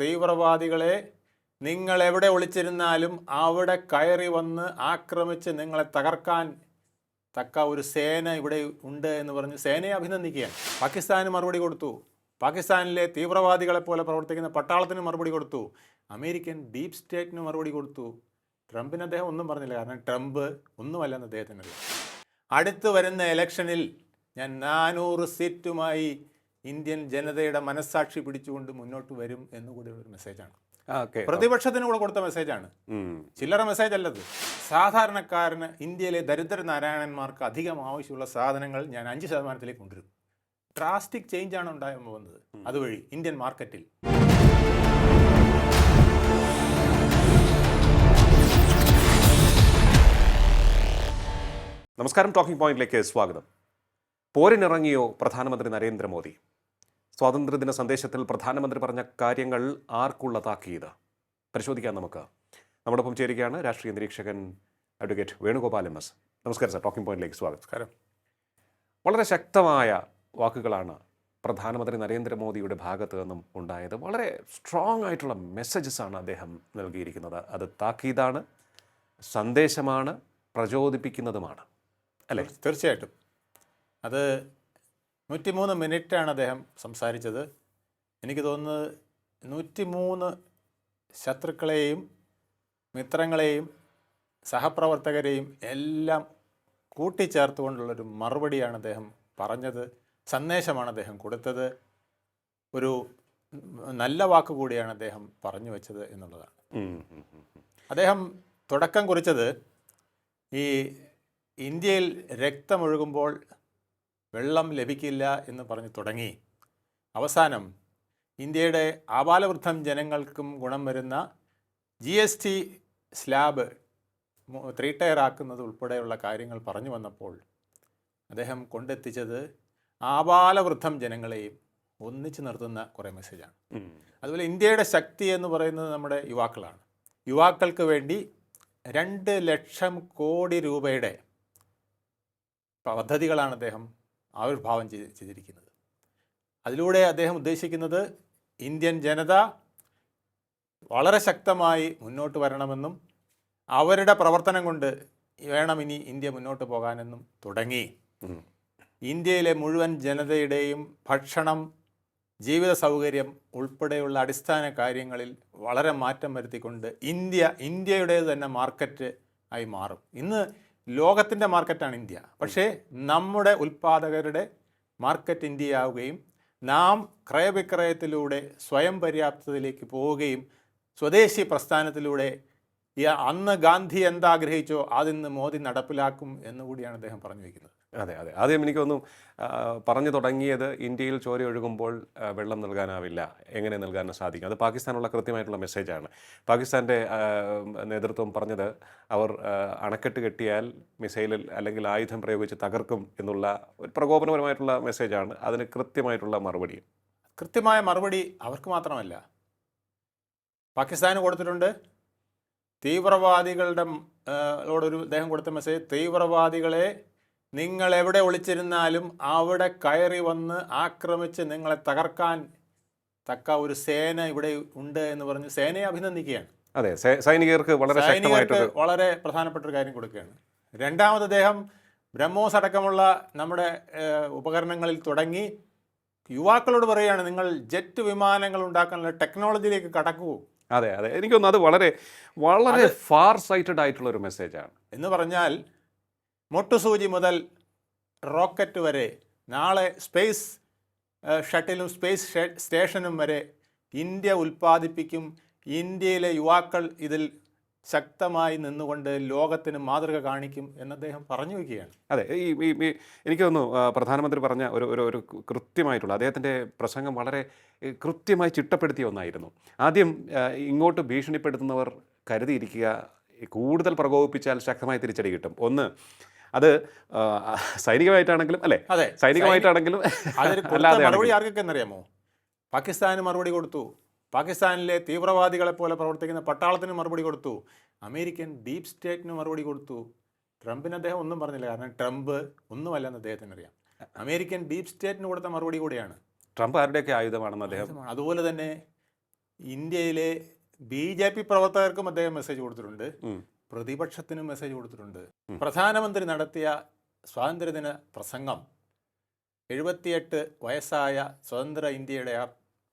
തീവ്രവാദികളെ നിങ്ങൾ എവിടെ ഒളിച്ചിരുന്നാലും അവിടെ കയറി വന്ന് ആക്രമിച്ച് നിങ്ങളെ തകർക്കാൻ തക്ക ഒരു സേന ഇവിടെ ഉണ്ട് എന്ന് പറഞ്ഞ് സേനയെ അഭിനന്ദിക്കുകയാണ്. പാകിസ്ഥാന് മറുപടി കൊടുത്തു. പാകിസ്ഥാനിലെ തീവ്രവാദികളെ പോലെ പ്രവർത്തിക്കുന്ന പട്ടാളത്തിന് മറുപടി കൊടുത്തു. അമേരിക്കൻ ഡീപ് സ്റ്റേറ്റിന് മറുപടി കൊടുത്തു. ട്രംപിന് അദ്ദേഹം ഒന്നും പറഞ്ഞില്ല. കാരണം ട്രംപ് ഒന്നുമല്ലെന്ന് അദ്ദേഹത്തിന് അടുത്തു അടുത്ത് വരുന്ന ഇലക്ഷനിൽ ഞാൻ നാനൂറ് സീറ്റുമായി ഇന്ത്യൻ ജനതയുടെ മനസ്സാക്ഷി പിടിച്ചുകൊണ്ട് മുന്നോട്ട് വരും എന്നുകൂടി ഒരു മെസ്സേജാണ് പ്രതിപക്ഷത്തിന് കൂടെ കൊടുത്ത മെസ്സേജാണ് ചില്ലറ മെസ്സേജ് അല്ലത്. സാധാരണക്കാരന് ഇന്ത്യയിലെ ദരിദ്ര നാരായണന്മാർക്ക് അധികം ആവശ്യമുള്ള സാധനങ്ങൾ ഞാൻ അഞ്ച് ശതമാനത്തിലേക്ക് കൊണ്ടുവരും. ഡ്രാസ്റ്റിക് ചേഞ്ച് ആണ് ഉണ്ടാകാൻ പോകുന്നത്. അതുവഴി ഇന്ത്യൻ മാർക്കറ്റിൽ. നമസ്കാരം ടോക്കിംഗ് പോയിന്റിലേക്ക് സ്വാഗതം. പോരിനിറങ്ങിയോ പ്രധാനമന്ത്രി നരേന്ദ്രമോദി? സ്വാതന്ത്ര്യദിന സന്ദേശത്തിൽ പ്രധാനമന്ത്രി പറഞ്ഞ കാര്യങ്ങൾ ആർക്കുള്ള ആർക്കുള്ളതാക്കിയത്? പരിശോധിക്കാം നമുക്ക്. നമ്മോടൊപ്പം ചേരുകയാണ് രാഷ്ട്രീയ നിരീക്ഷകൻ അഡ്വക്കേറ്റ് വേണുഗോപാൽ എം എസ്. നമസ്കാരം സാർ. ടോക്കിംഗ് പോയിന്റിലേക്ക് സ്വാഗതം. നമസ്കാരം. വളരെ ശക്തമായ വാക്കുകളാണ് പ്രധാനമന്ത്രി നരേന്ദ്രമോദിയുടെ ഭാഗത്തു നിന്നും ഉണ്ടായത്. വളരെ സ്ട്രോങ് ആയിട്ടുള്ള മെസ്സേജസ് ആണ് അദ്ദേഹം നൽകിയിരിക്കുന്നത്. അത് താക്കീതാണ് സന്ദേശമാണ് പ്രചോദിപ്പിക്കുന്നതുമാണ്. അല്ലേ? തീർച്ചയായിട്ടും. അത് നൂറ്റിമൂന്ന് മിനിറ്റാണ് അദ്ദേഹം സംസാരിച്ചത്. എനിക്ക് തോന്നുന്നത് നൂറ്റിമൂന്ന് ശത്രുക്കളെയും മിത്രങ്ങളെയും സഹപ്രവർത്തകരെയും എല്ലാം കൂട്ടിച്ചേർത്തുകൊണ്ടുള്ളൊരു മറുപടിയാണ് അദ്ദേഹം പറഞ്ഞത്. സന്ദേശമാണ് അദ്ദേഹം കൊടുത്തത്. ഒരു നല്ല വാക്ക് കൂടിയാണ് അദ്ദേഹം പറഞ്ഞു വെച്ചത് എന്നുള്ളതാണ്. അദ്ദേഹം തുടക്കം കുറിച്ചത് ഈ ഇന്ത്യയിൽ രക്തമൊഴുകുമ്പോൾ വെള്ളം ലഭിക്കില്ല എന്ന് പറഞ്ഞു തുടങ്ങി. അവസാനം ഇന്ത്യയുടെ ആബാലവൃദ്ധം ജനങ്ങൾക്കും ഗുണം വരുന്ന G S T slab three tier ആക്കുന്നത് ഉൾപ്പെടെയുള്ള കാര്യങ്ങൾ പറഞ്ഞു വന്നപ്പോൾ അദ്ദേഹം കൊണ്ടെത്തിച്ചത് ആബാലവൃദ്ധം ജനങ്ങളെയും ഒന്നിച്ചു നിർത്തുന്ന കുറേ മെസ്സേജാണ് അതുപോലെ ഇന്ത്യയുടെ ശക്തി എന്ന് പറയുന്നത് നമ്മുടെ യുവാക്കളാണ്. യുവാക്കൾക്ക് വേണ്ടി രണ്ട് ലക്ഷം കോടി രൂപയുടെ പദ്ധതികളാണ് അദ്ദേഹം ആവിർഭാവം ചെയ്ത് ചെയ്തിരിക്കുന്നത്. അതിലൂടെ അദ്ദേഹം ഉദ്ദേശിക്കുന്നത് ഇന്ത്യൻ ജനത വളരെ ശക്തമായി മുന്നോട്ട് വരണമെന്നും അവരുടെ പ്രവർത്തനം കൊണ്ട് വേണം ഇനി ഇന്ത്യ മുന്നോട്ട് പോകാനെന്നും തുടങ്ങി. ഇന്ത്യയിലെ മുഴുവൻ ജനതയുടെയും ഭക്ഷണം ജീവിത സൗകര്യം ഉൾപ്പെടെയുള്ള അടിസ്ഥാന കാര്യങ്ങളിൽ വളരെ മാറ്റം വരുത്തിക്കൊണ്ട് ഇന്ത്യ ഇന്ത്യയുടേത് തന്നെ മാർക്കറ്റ് ആയി മാറും. ഇന്ന് ലോകത്തിന്റെ മാർക്കറ്റാണ് ഇന്ത്യ. പക്ഷേ നമ്മുടെ ഉൽപ്പാദകരുടെ മാർക്കറ്റ് ഇന്ത്യയാവുകയും നാം ക്രയവിക്രയത്തിലൂടെ സ്വയം പര്യാപ്തതയിലേക്ക് പോവുകയും സ്വദേശി പ്രസ്ഥാനത്തിലൂടെ അന്ന് ഗാന്ധി എന്താഗ്രഹിച്ചോ അതിന്ന് മോദി നടപ്പിലാക്കും എന്നുകൂടിയാണ് അദ്ദേഹം പറഞ്ഞു വയ്ക്കുന്നത്. അതെ അതെ. ആദ്യം എനിക്ക് തോന്നുന്നു പറഞ്ഞു തുടങ്ങിയത് ഇന്ത്യയിൽ ചോര ഒഴുകുമ്പോൾ വെള്ളം നൽകാനാവില്ല. എങ്ങനെ നൽകാൻ സാധിക്കും? അത് പാകിസ്ഥാനുള്ള കൃത്യമായിട്ടുള്ള മെസ്സേജാണ്. പാകിസ്ഥാന്റെ നേതൃത്വം പറഞ്ഞത് അവർ അണക്കെട്ട് കെട്ടിയാൽ മിസൈലിൽ അല്ലെങ്കിൽ ആയുധം പ്രയോഗിച്ച് തകർക്കും എന്നുള്ള ഒരു പ്രകോപനപരമായിട്ടുള്ള മെസ്സേജാണ്. അതിന് കൃത്യമായിട്ടുള്ള മറുപടി. കൃത്യമായ മറുപടി അവർക്ക് മാത്രമല്ല. പാകിസ്ഥാന് കൊടുത്തിട്ടുണ്ട്. തീവ്രവാദികളുടെ ഒരു അദ്ദേഹം കൊടുത്ത മെസ്സേജ് തീവ്രവാദികളെ നിങ്ങൾ എവിടെ ഒളിച്ചിരുന്നാലും അവിടെ കയറി വന്ന് ആക്രമിച്ച് നിങ്ങളെ തകർക്കാൻ തക്ക ഒരു സേന ഇവിടെ ഉണ്ട് എന്ന് പറഞ്ഞ് സേനയെ അഭിനന്ദിക്കുകയാണ്. അതെ സൈനികർക്ക് വളരെ സൈനികർക്ക് വളരെ പ്രധാനപ്പെട്ട ഒരു കാര്യം കൊടുക്കുകയാണ്. രണ്ടാമത് അദ്ദേഹം ബ്രഹ്മോസ് അടക്കമുള്ള നമ്മുടെ ഉപകരണങ്ങളിൽ തുടങ്ങി യുവാക്കളോട് പറയുകയാണ് നിങ്ങൾ ജെറ്റ് വിമാനങ്ങൾ ഉണ്ടാക്കാനുള്ള ടെക്നോളജിയിലേക്ക് കടക്കൂ. അതെ അതെ. എനിക്കൊന്ന് അത് വളരെ വളരെ ഫാർ സൈറ്റഡ് ആയിട്ടുള്ള ഒരു മെസ്സേജാണ് എന്ന് പറഞ്ഞാൽ മൊട്ടുസൂചി മുതൽ റോക്കറ്റ് വരെ നാളെ സ്പേസ് ഷട്ടിലും സ്പേസ് സ്റ്റേഷനും വരെ ഇന്ത്യ ഉൽപ്പാദിപ്പിക്കും. ഇന്ത്യയിലെ യുവാക്കൾ ഇതിൽ ശക്തമായി നിന്നുകൊണ്ട് ലോകത്തിന് മാതൃക കാണിക്കും എന്ന് അദ്ദേഹം പറഞ്ഞു വയ്ക്കുകയാണ്. അതെ ഈ എനിക്ക് തോന്നുന്നു പ്രധാനമന്ത്രി പറഞ്ഞ ഒരു ഒരു ഒരു കൃത്യമായിട്ടുള്ള അദ്ദേഹത്തിന്റെ പ്രസംഗം വളരെ കൃത്യമായി ചിട്ടപ്പെടുത്തിയ ഒന്നായിരുന്നു. ആദ്യം ഇങ്ങോട്ട് ഭീഷണിപ്പെടുത്തുന്നവർ കരുതിയിരിക്കുക കൂടുതൽ പ്രകോപിപ്പിച്ചാൽ ശക്തമായി തിരിച്ചടി കിട്ടും. ഒന്ന് അത് സൈനികമായിട്ടാണെങ്കിലും അല്ലേ? അതെ. സൈനികമായിട്ടാണെങ്കിലും മറുപടി ആർക്കൊക്കെ എന്നറിയാമോ? പാകിസ്ഥാന് മറുപടി കൊടുത്തു. പാകിസ്ഥാനിലെ തീവ്രവാദികളെ പോലെ പ്രവർത്തിക്കുന്ന പട്ടാളത്തിന് മറുപടി കൊടുത്തു. അമേരിക്കൻ ഡീപ് സ്റ്റേറ്റിന് മറുപടി കൊടുത്തു. ട്രംപിന് അദ്ദേഹം ഒന്നും പറഞ്ഞില്ല. കാരണം ട്രംപ് ഒന്നുമല്ലെന്ന് അദ്ദേഹത്തിന് അറിയാം. അമേരിക്കൻ ഡീപ് സ്റ്റേറ്റിന് കൊടുത്ത മറുപടി കൂടിയാണ്. ട്രംപ് ആരുടെയൊക്കെ ആയുധമാണെന്ന് അദ്ദേഹം അതുപോലെ തന്നെ ഇന്ത്യയിലെ ബി ജെ പി പ്രവർത്തകർക്കും അദ്ദേഹം മെസ്സേജ് കൊടുത്തിട്ടുണ്ട്. പ്രതിപക്ഷത്തിനും മെസ്സേജ് കൊടുത്തിട്ടുണ്ട്. പ്രധാനമന്ത്രി നടത്തിയ സ്വാതന്ത്ര്യദിന പ്രസംഗം എഴുപത്തിയെട്ട് വയസ്സായ സ്വതന്ത്ര ഇന്ത്യയുടെ ആ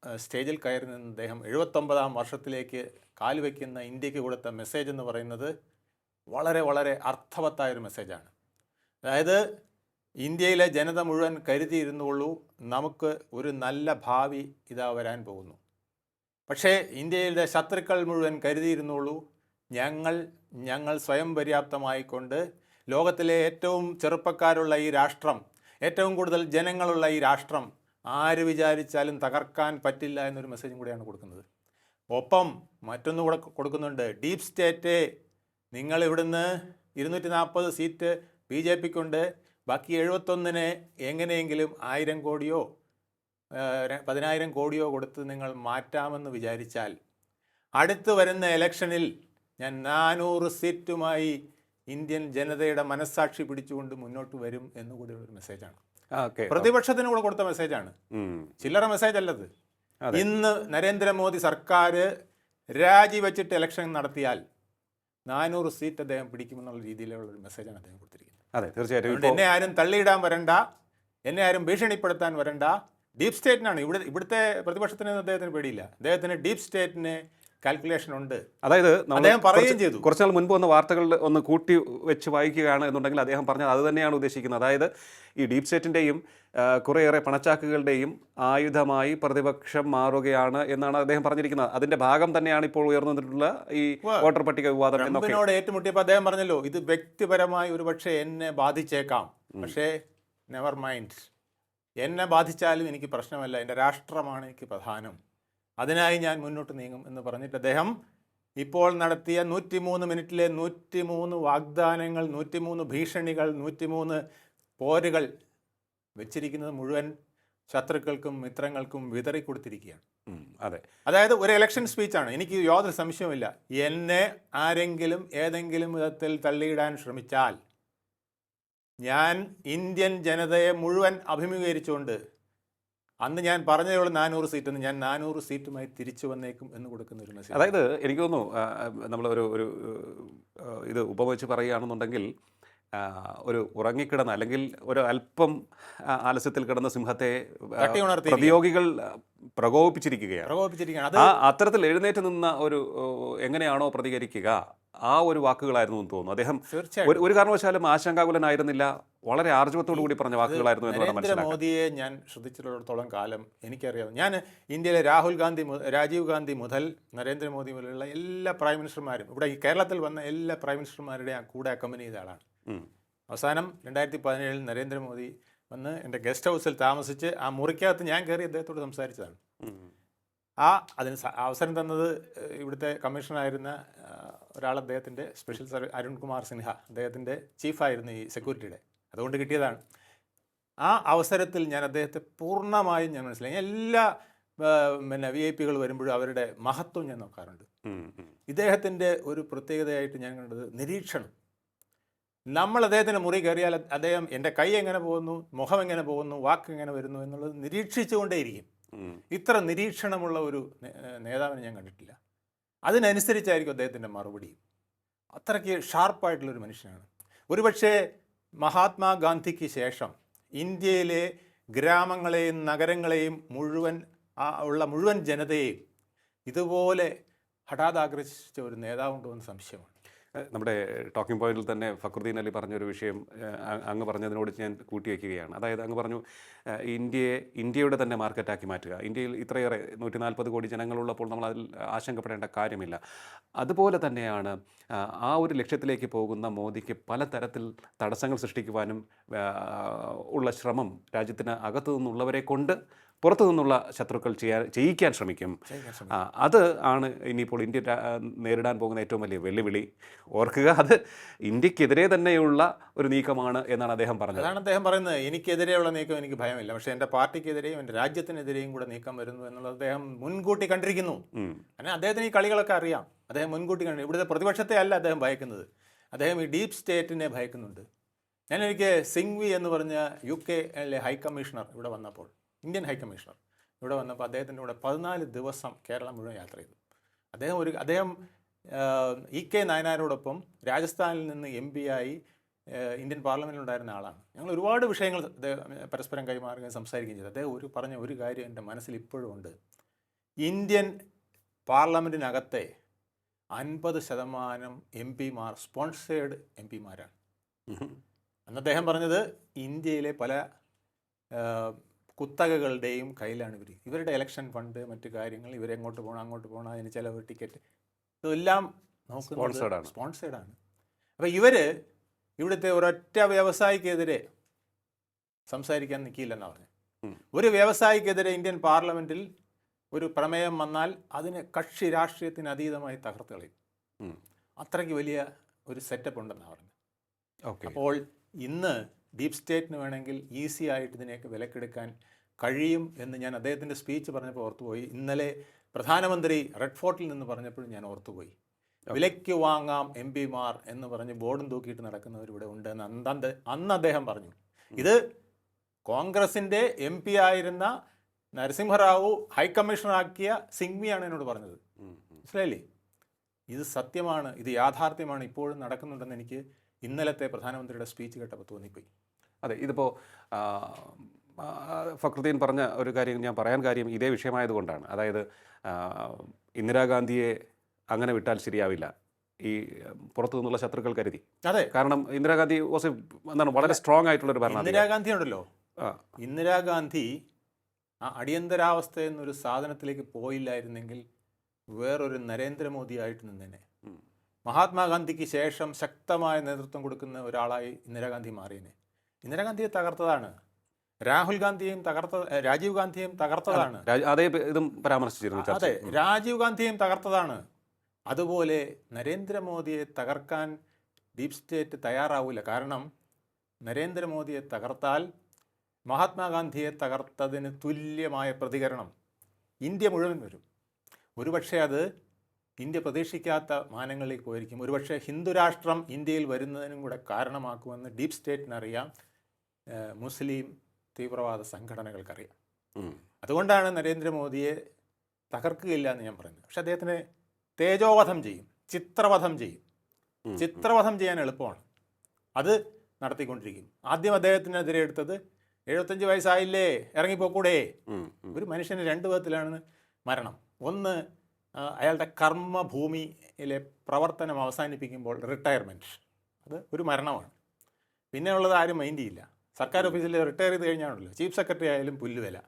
സ്റ്റേജിൽ കയറി നിന്ന് അദ്ദേഹം എഴുപത്തൊമ്പതാം വർഷത്തിലേക്ക് കാലുവെക്കുന്ന ഇന്ത്യയ്ക്ക് കൊടുത്ത മെസ്സേജ് എന്ന് പറയുന്നത് വളരെ വളരെ അർത്ഥവത്തായൊരു മെസ്സേജാണ് അതായത് ഇന്ത്യയിലെ ജനത മുഴുവൻ കരുതിയിരുന്നുള്ളൂ നമുക്ക് ഒരു നല്ല ഭാവി ഇതാ വരാൻ പോകുന്നു. പക്ഷേ ഇന്ത്യയിലെ ശത്രുക്കൾ മുഴുവൻ കരുതിയിരുന്നുള്ളൂ ഞങ്ങൾ ഞങ്ങൾ സ്വയം പര്യാപ്തമായിക്കൊണ്ട് ലോകത്തിലെ ഏറ്റവും ചെറുപ്പക്കാരുള്ള ഈ രാഷ്ട്രം ഏറ്റവും കൂടുതൽ ജനങ്ങളുള്ള ഈ രാഷ്ട്രം ആര് വിചാരിച്ചാലും തകർക്കാൻ പറ്റില്ല എന്നൊരു മെസ്സേജും കൂടിയാണ് കൊടുക്കുന്നത്. ഒപ്പം മറ്റൊന്ന് കൂടെ കൊടുക്കുന്നുണ്ട്. ഡീപ് സ്റ്റേറ്റ് നിങ്ങൾ ഇവിടുന്ന് ഇരുന്നൂറ്റി നാൽപ്പത് സീറ്റ് ബി ജെ പിക്കുണ്ട്. ബാക്കി എഴുപത്തൊന്നിന് എങ്ങനെയെങ്കിലും ആയിരം കോടിയോ പതിനായിരം കോടിയോ കൊടുത്ത് നിങ്ങൾ മാറ്റാമെന്ന് വിചാരിച്ചാൽ അടുത്ത് വരുന്ന ഇലക്ഷനിൽ ഞാൻ നാനൂറ് സീറ്റുമായി ഇന്ത്യൻ ജനതയുടെ മനസ്സാക്ഷി പിടിച്ചുകൊണ്ട് മുന്നോട്ട് വരും എന്നുകൂടി ഒരു മെസ്സേജാണ് പ്രതിപക്ഷത്തിന് കൂടെ കൊടുത്ത മെസ്സേജാണ്. ചില്ലറ മെസ്സേജ് അല്ലത് ഇന്ന് നരേന്ദ്രമോദി സർക്കാർ രാജിവെച്ചിട്ട് ഇലക്ഷൻ നടത്തിയാൽ നാനൂറ് സീറ്റ് അദ്ദേഹം പിടിക്കുമെന്നുള്ള രീതിയിലുള്ള ഒരു മെസ്സേജാണ് അദ്ദേഹം കൊടുത്തിരിക്കുന്നത്. അതെ തീർച്ചയായിട്ടും. എന്നെ ആരും തള്ളിയിടാൻ വരണ്ട. എന്നെ ആരും ഭീഷണിപ്പെടുത്താൻ വരണ്ട. ഡീപ് സ്റ്റേറ്റിനാണ്. ഇവിടെ ഇവിടുത്തെ പ്രതിപക്ഷത്തിന് അദ്ദേഹത്തിന് പേടിയില്ല. അദ്ദേഹത്തിന് ഡീപ് സ്റ്റേറ്റിന് കാൽക്കുലേഷൻ ഉണ്ട്. അതായത് അദ്ദേഹം പറയുകയും ചെയ്തു. കുറച്ച് നാൾ മുൻപ് വന്ന വാർത്തകൾ ഒന്ന് കൂട്ടി വെച്ച് വായിക്കുകയാണ് എന്നുണ്ടെങ്കിൽ അദ്ദേഹം പറഞ്ഞത് അത് തന്നെയാണ് ഉദ്ദേശിക്കുന്നത്. അതായത് ഈ ഡീപ് സ്റ്റേറ്റിന്റെയും കുറേയേറെ പണച്ചാക്കുകളുടെയും ആയുധമായി പ്രതിപക്ഷം മാറുകയാണ് എന്നാണ് അദ്ദേഹം പറഞ്ഞിരിക്കുന്നത്. അതിന്റെ ഭാഗം തന്നെയാണ് ഇപ്പോൾ ഉയർന്നു വന്നിട്ടുള്ള ഈ വോട്ടർ പട്ടിക വിവാദം എന്നോട് ഏറ്റുമുട്ടിയപ്പോൾ അദ്ദേഹം പറഞ്ഞല്ലോ ഇത് വ്യക്തിപരമായി ഒരുപക്ഷെ എന്നെ ബാധിച്ചേക്കാം. പക്ഷേ നെവർ മൈൻഡ് എന്നെ ബാധിച്ചാലും എനിക്ക് പ്രശ്നമല്ല. എന്റെ രാഷ്ട്രമാണ് എനിക്ക് പ്രധാനം. അതിനായി ഞാൻ മുന്നോട്ട് നീങ്ങും എന്ന് പറഞ്ഞിട്ട് അദ്ദേഹം ഇപ്പോൾ നടത്തിയ നൂറ്റിമൂന്ന് മിനിറ്റിലെ നൂറ്റിമൂന്ന് വാഗ്ദാനങ്ങൾ നൂറ്റിമൂന്ന് ഭീഷണികൾ നൂറ്റിമൂന്ന് പോരുകൾ വെച്ചിരിക്കുന്നത് മുഴുവൻ ശത്രുക്കൾക്കും മിത്രങ്ങൾക്കും വിതറി കൊടുത്തിരിക്കുകയാണ്. അതെ. അതായത് ഒരു ഇലക്ഷൻ സ്പീച്ചാണ് എനിക്ക് യാതൊരു സംശയവുമില്ല. എന്നെ ആരെങ്കിലും ഏതെങ്കിലും വിധത്തിൽ തള്ളിയിടാൻ ശ്രമിച്ചാൽ ഞാൻ ഇന്ത്യൻ ജനതയെ മുഴുവൻ അഭിമുഖീകരിച്ചുകൊണ്ട് അന്ന് ഞാൻ പറഞ്ഞതുള്ള നാനൂറ് സീറ്റ് ഞാൻ നാനൂറ് സീറ്റുമായി തിരിച്ചു വന്നേക്കും എന്ന് കൊടുക്കുന്ന ഒരു മെസ്സേജ് അതായത് എനിക്ക് തോന്നുന്നു നമ്മൾ ഒരു ഇത് ഉപവച്ച് പറയുകയാണെന്നുണ്ടെങ്കിൽ ഒരു ഉറങ്ങിക്കിടന്ന അല്ലെങ്കിൽ ഒരു അല്പം ആലസ്യത്തിൽ കിടന്ന സിംഹത്തെ പ്രതിയോഗികൾ പ്രകോപിപ്പിച്ചിരിക്കുകയാണ്. പ്രകോപിപ്പിച്ചിരിക്കുകയാണ്. ആ അത്തരത്തിൽ എഴുന്നേറ്റ് നിന്ന ഒരു എങ്ങനെയാണോ പ്രതികരിക്കുക ആ ഒരു വാക്കുകളായിരുന്നു എന്ന് തോന്നുന്നു. അദ്ദേഹം ഒരു കാരണവശാലും ആശങ്കാകുലനായിരുന്നില്ല വളരെ ആർജവത്തോടു കൂടി പറഞ്ഞ വാക്കുകളായിരുന്നു എന്ന് വേണം മോദിയെ ഞാൻ ശ്രദ്ധിച്ചിടത്തോളം കാലം എനിക്കറിയാം. ഞാൻ ഇന്ത്യയിലെ രാഹുൽ ഗാന്ധി രാജീവ് ഗാന്ധി മുതൽ നരേന്ദ്രമോദി മുതലുള്ള എല്ലാ പ്രൈം മിനിസ്റ്റർമാരും ഇവിടെ ഈ കേരളത്തിൽ വന്ന എല്ലാ പ്രൈം മിനിസ്റ്റർമാരുടെയും കൂടെ അക്കമ്പനി ചെയ്ത ആളാണ്. അവസാനം രണ്ടായിരത്തി പതിനേഴിൽ നരേന്ദ്രമോദി വന്ന് എന്റെ ഗസ്റ്റ് ഹൗസിൽ താമസിച്ച് ആ മുറിക്കകത്ത് ഞാൻ കയറി അദ്ദേഹത്തോട് സംസാരിച്ചതാണ്. ആ അതിന് അവസരം തന്നത് ഇവിടുത്തെ കമ്മീഷണറായിരുന്ന ഒരാൾ അദ്ദേഹത്തിന്റെ സ്പെഷ്യൽ സർവീസ് അരുൺകുമാർ സിൻഹ അദ്ദേഹത്തിന്റെ ചീഫായിരുന്നു ഈ സെക്യൂരിറ്റിയുടെ. അതുകൊണ്ട് കിട്ടിയതാണ്. ആ അവസരത്തിൽ ഞാൻ അദ്ദേഹത്തെ പൂർണമായും ഞാൻ മനസ്സിലായി. എല്ലാ പിന്നെ വി ഐ പികൾ വരുമ്പോഴും അവരുടെ മഹത്വം ഞാൻ നോക്കാറുണ്ട്. ഇദ്ദേഹത്തിന്റെ ഒരു പ്രത്യേകതയായിട്ട് ഞാൻ കണ്ടത് നിരീക്ഷണം. നമ്മൾ അദ്ദേഹത്തിന്റെ മുറി കയറിയാൽ അദ്ദേഹം എന്റെ കൈ എങ്ങനെ പോകുന്നു മുഖം എങ്ങനെ പോകുന്നു വാക്ക് എങ്ങനെ വരുന്നു എന്നുള്ളത് നിരീക്ഷിച്ചുകൊണ്ടേയിരിക്കും. ഇത്ര നിരീക്ഷണമുള്ള ഒരു നേതാവിനെ ഞാൻ കണ്ടിട്ടില്ല. അതിനനുസരിച്ചായിരിക്കും അദ്ദേഹത്തിന്റെ മറുപടി. അത്രയ്ക്ക് ഷാർപ്പായിട്ടുള്ളൊരു മനുഷ്യനാണ്. ഒരുപക്ഷെ മഹാത്മാഗാന്ധിക്ക് ശേഷം ഇന്ത്യയിലെ ഗ്രാമങ്ങളെയും നഗരങ്ങളെയും മുഴുവൻ ഉള്ള മുഴുവൻ ജനതയെയും ഇതുപോലെ ഹഠാത് ആകർഷിച്ച ഒരു നേതാവുണ്ടോ എന്ന് സംശയമാണ്. നമ്മുടെ ടോക്കിംഗ് പോയിന്റിൽ തന്നെ ഫക്രുദ്ദീൻ അലി പറഞ്ഞൊരു വിഷയം അങ്ങ് പറഞ്ഞതിനോട് ഞാൻ കൂട്ടിവെക്കുകയാണ്. അതായത് അങ്ങ് പറഞ്ഞു ഇന്ത്യയെ ഇന്ത്യയുടെ തന്നെ മാർക്കറ്റാക്കി മാറ്റുക. ഇന്ത്യയിൽ ഇത്രയേറെ നൂറ്റി നാൽപ്പത് കോടി ജനങ്ങളുള്ളപ്പോൾ നമ്മൾ അതിൽ ആശങ്കപ്പെടേണ്ട കാര്യമില്ല. അതുപോലെ തന്നെയാണ് ആ ഒരു ലക്ഷ്യത്തിലേക്ക് പോകുന്ന മോദിക്ക് പലതരത്തിൽ തടസ്സങ്ങൾ സൃഷ്ടിക്കുവാനും ഉള്ള ശ്രമം രാജ്യത്തിന് അകത്തു നിന്നുള്ളവരെ കൊണ്ട് പുറത്തു നിന്നുള്ള ശത്രുക്കൾ ചെയ്യാൻ ചെയ്യിക്കാൻ ശ്രമിക്കും. അത് ആണ് ഇനിയിപ്പോൾ ഇന്ത്യ നേരിടാൻ പോകുന്ന ഏറ്റവും വലിയ വെല്ലുവിളി. ഓർക്കുക അത് ഇന്ത്യക്കെതിരെ തന്നെയുള്ള ഒരു നീക്കമാണ് എന്നാണ് അദ്ദേഹം പറഞ്ഞത്. അതാണ് അദ്ദേഹം പറയുന്നത്. എനിക്കെതിരെയുള്ള നീക്കം എനിക്ക് ഭയമില്ല. പക്ഷേ എന്റെ പാർട്ടിക്കെതിരെയും എന്റെ രാജ്യത്തിനെതിരെയും കൂടെ നീക്കം വരുന്നു എന്നുള്ളത് അദ്ദേഹം മുൻകൂട്ടി കണ്ടിരിക്കുന്നു. അങ്ങനെ അദ്ദേഹത്തിന് ഈ കളികളൊക്കെ അറിയാം. അദ്ദേഹം മുൻകൂട്ടി കണ്ടു ഇവിടുത്തെ പ്രതിപക്ഷത്തെ അല്ല അദ്ദേഹം ഭയക്കുന്നത്. അദ്ദേഹം ഈ ഡീപ് സ്റ്റേറ്റിനെ ഭയക്കുന്നുണ്ട്. ഞാൻ എനിക്ക് സിംഗ്വി എന്ന് പറഞ്ഞ യു കെ ഹൈ കമ്മീഷണർ ഇവിടെ വന്നപ്പോൾ ഇന്ത്യൻ ഹൈക്കമ്മീഷണർ ഇവിടെ വന്നപ്പോൾ അദ്ദേഹത്തിന്റെ കൂടെ പതിനാല് ദിവസം കേരളം മുഴുവൻ യാത്ര ചെയ്തു. അദ്ദേഹം ഒരു അദ്ദേഹം ഇ കെ നായനാരോടൊപ്പം രാജസ്ഥാനിൽ നിന്ന് എം പി ആയി ഇന്ത്യൻ പാർലമെന്റിൽ ഉണ്ടായിരുന്ന ആളാണ്. ഞങ്ങൾ ഒരുപാട് വിഷയങ്ങൾ പരസ്പരം കൈമാറുകയും സംസാരിക്കുകയും ചെയ്തു. അദ്ദേഹം ഒരു പറഞ്ഞ ഒരു കാര്യം എന്റെ മനസ്സിൽ ഇപ്പോഴും ഉണ്ട്. ഇന്ത്യൻ പാർലമെന്റിനകത്തെ അൻപത് ശതമാനം എം പിമാർ സ്പോൺസേഡ് എം പിമാരാണ്. അന്ന് അദ്ദേഹം പറഞ്ഞത് ഇന്ത്യയിലെ പല കുത്തകകളുടെയും കയ്യിലാണ് ഇവർ ഇവരുടെ ഇലക്ഷൻ ഫണ്ട് മറ്റു കാര്യങ്ങൾ ഇവരെങ്ങോട്ട് പോകണം അങ്ങോട്ട് പോകണം അതിന് ചിലവ് ടിക്കറ്റ് ഇതെല്ലാം നോക്കുന്നത് ആണ്. സ്പോൺസേഡ് ആണ് അപ്പോൾ ഇവർ ഇവിടുത്തെ ഒരൊറ്റ വ്യവസായിക്കെതിരെ സംസാരിക്കാൻ നിൽക്കില്ലെന്നാണ് പറഞ്ഞത്. ഒരു വ്യവസായിക്കെതിരെ ഇന്ത്യൻ പാർലമെന്റിൽ ഒരു പ്രമേയം വന്നാൽ അതിനെ കക്ഷി രാഷ്ട്രീയത്തിന് അതീതമായി തകർത്ത് കളയും. അത്രയ്ക്ക് വലിയ ഒരു സെറ്റപ്പ് ഉണ്ടെന്നാണ് പറഞ്ഞത് ഓക്കെ അപ്പോൾ ഇന്ന് ഡീപ് സ്റ്റേറ്റിന് വേണമെങ്കിൽ ഈസി ആയിട്ട് ഇതിനെയൊക്കെ വിലക്കെടുക്കാൻ കഴിയും എന്ന് ഞാൻ അദ്ദേഹത്തിന്റെ സ്പീച്ച് പറഞ്ഞപ്പോൾ ഓർത്തുപോയി. ഇന്നലെ പ്രധാനമന്ത്രി റെഡ് ഫോർട്ടിൽ നിന്ന് പറഞ്ഞപ്പോഴും ഞാൻ ഓർത്തുപോയി. വിലയ്ക്ക് വാങ്ങാം എം പിമാർ എന്ന് പറഞ്ഞ് ബോർഡും തൂക്കിയിട്ട് നടക്കുന്നവരിവിടെ ഉണ്ട് എന്ന് അന്ന് അന്ന് അദ്ദേഹം പറഞ്ഞു. ഇത് കോൺഗ്രസിന്റെ എം പി ആയിരുന്ന നരസിംഹറാവു ഹൈക്കമ്മീഷണറാക്കിയ സിംഗ്വിയാണ് എന്നോട് പറഞ്ഞത്. മനസ്സിലായില്ലേ? ഇത് സത്യമാണ് ഇത് യാഥാർത്ഥ്യമാണ് ഇപ്പോഴും നടക്കുന്നുണ്ടെന്ന് എനിക്ക് ഇന്നലത്തെ പ്രധാനമന്ത്രിയുടെ സ്പീച്ച് കേട്ടപ്പോൾ തോന്നിപ്പോയി. അതെ ഇതിപ്പോൾ ഫക്രുദ്ദീൻ പറഞ്ഞ ഒരു കാര്യം ഞാൻ പറയാൻ കാര്യം ഇതേ വിഷയമായതുകൊണ്ടാണ്. അതായത് ഇന്ദിരാഗാന്ധിയെ അങ്ങനെ വിട്ടാൽ ശരിയാവില്ല. ഈ പുറത്തു നിന്നുള്ള ശത്രുക്കൾ കരുതി. അതെ. കാരണം ഇന്ദിരാഗാന്ധി വാസ് എന്താണ് വളരെ സ്ട്രോങ് ആയിട്ടുള്ള ഒരു ഭരണം ഇന്ദിരാഗാന്ധി ഉണ്ടല്ലോ. ആ, ഇന്ദിരാഗാന്ധി ആ അടിയന്തരാവസ്ഥ എന്നൊരു സാധനത്തിലേക്ക് പോയില്ലായിരുന്നെങ്കിൽ വേറൊരു നരേന്ദ്രമോദി ആയിട്ട് നിന്നേനെ. മഹാത്മാഗാന്ധിക്ക് ശേഷം ശക്തമായ നേതൃത്വം കൊടുക്കുന്ന ഒരാളായി ഇന്ദിരാഗാന്ധി മാറിയനെ. ഇന്ദിരാഗാന്ധിയെ തകർത്തതാണ്. രാഹുൽ ഗാന്ധിയും തകർത്ത രാജീവ് ഗാന്ധിയും തകർത്തതാണ്. അതേ ഇതും പരാമർശിച്ചിരുന്നു അതെ രാജീവ് ഗാന്ധിയും തകർത്തതാണ്. അതുപോലെ നരേന്ദ്രമോദിയെ തകർക്കാൻ ഡീപ് സ്റ്റേറ്റ് തയ്യാറാവില്ല കാരണം നരേന്ദ്രമോദിയെ തകർത്താൽ മഹാത്മാഗാന്ധിയെ തകർത്തതിന് തുല്യമായ പ്രതികരണം ഇന്ത്യ മുഴുവൻ വരും. ഒരുപക്ഷെ അത് ഇന്ത്യ പ്രതീക്ഷിക്കാത്ത മാനങ്ങളിലേക്ക് പോയിരിക്കും. ഒരുപക്ഷെ ഹിന്ദുരാഷ്ട്രം ഇന്ത്യയിൽ വരുന്നതിനും കൂടെ കാരണമാക്കുമെന്ന് ഡീപ് സ്റ്റേറ്റിനറിയാം മുസ്ലിം തീവ്രവാദ സംഘടനകൾക്കറിയാം. അതുകൊണ്ടാണ് നരേന്ദ്രമോദിയെ തകർക്കുകയില്ല എന്ന് ഞാൻ പറയുന്നത്. പക്ഷെ അദ്ദേഹത്തിന് തേജോവധം ചെയ്യും ചിത്രവധം ചെയ്യും. ചിത്രവധം ചെയ്യാൻ എളുപ്പമാണ്. അത് നടത്തിക്കൊണ്ടിരിക്കും. ആദ്യം അദ്ദേഹത്തിനെതിരെ എടുത്തത് എഴുപത്തഞ്ച് വയസ്സായില്ലേ ഇറങ്ങിപ്പോക്കൂടെ. ഒരു മനുഷ്യന് രണ്ട് വിധത്തിലാണ് മരണം. ഒന്ന് അയാളുടെ കർമ്മഭൂമിയിലെ പ്രവർത്തനം അവസാനിപ്പിക്കുമ്പോൾ റിട്ടയർമെന്റ് അത് ഒരു മരണമാണ്. പിന്നെ ഉള്ളത് ആരും മൈൻഡ് ചെയ്യില്ല. സർക്കാർ ഓഫീസിൽ റിട്ടയർ ചെയ്ത് കഴിഞ്ഞാണല്ലോ. ചീഫ് സെക്രട്ടറി ആയാലും പുല്ലുവില.